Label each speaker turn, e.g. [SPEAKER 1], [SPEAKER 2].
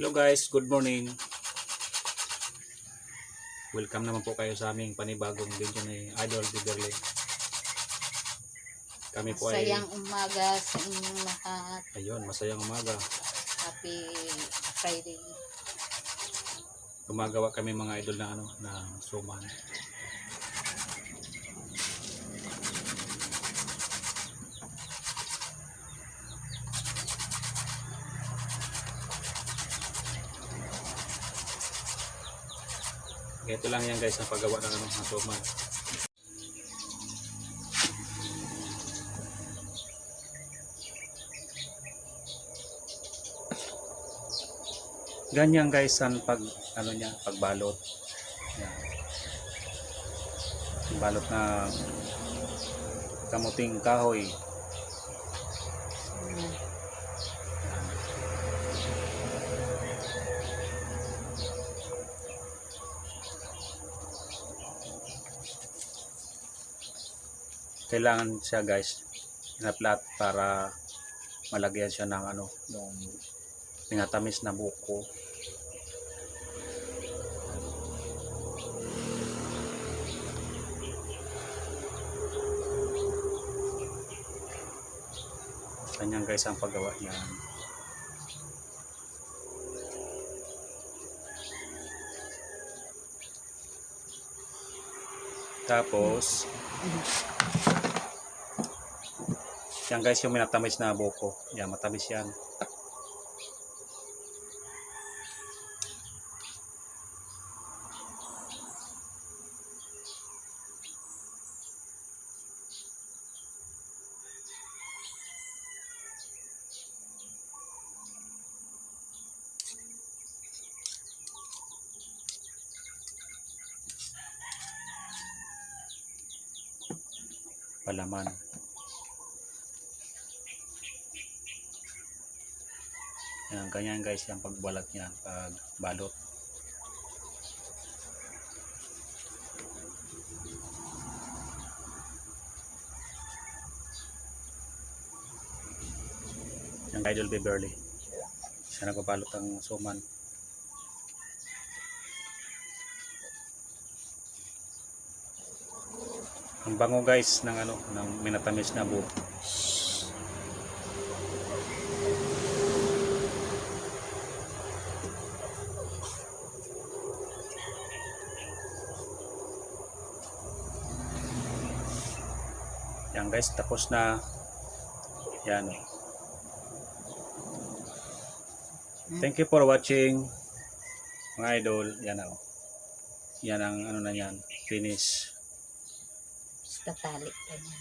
[SPEAKER 1] Hello guys, good morning. Welcome naman po kayo sa aming panibagong video ni Idol Biberly. Kami po ay,
[SPEAKER 2] umaga sa inyong lahat.
[SPEAKER 1] ayun, masayang umaga.
[SPEAKER 2] Happy Friday.
[SPEAKER 1] Gumagawa kami mga idol na ano, na suman. Ito lang yan guys ang paggawa ng ano, ng suman. Ganyan guys ang pag ano niya, pagbalot. Yan. Balot na kamuting kahoy.
[SPEAKER 2] Mm.
[SPEAKER 1] Kailangan siya guys, inaplat para malagyan siya ng ano, yung tinatamis na buko. Ganyan guys ang paggawa niyan. Tapos, yan guys yung minatamis na buko. Yan, matamis yan. Palaman. Yan, ganyan guys yung pagbalat niyan, pagbalot. Yung Idol Beverly. Siya nagbabalot ang suman. Ang bango guys ng ano, ng minatamis na buhok. Yan guys, tapos na. Yan. Thank you for watching. Mga idol, yan ako. Yan ang ano na yan, finish.
[SPEAKER 2] Basta tali pa niya.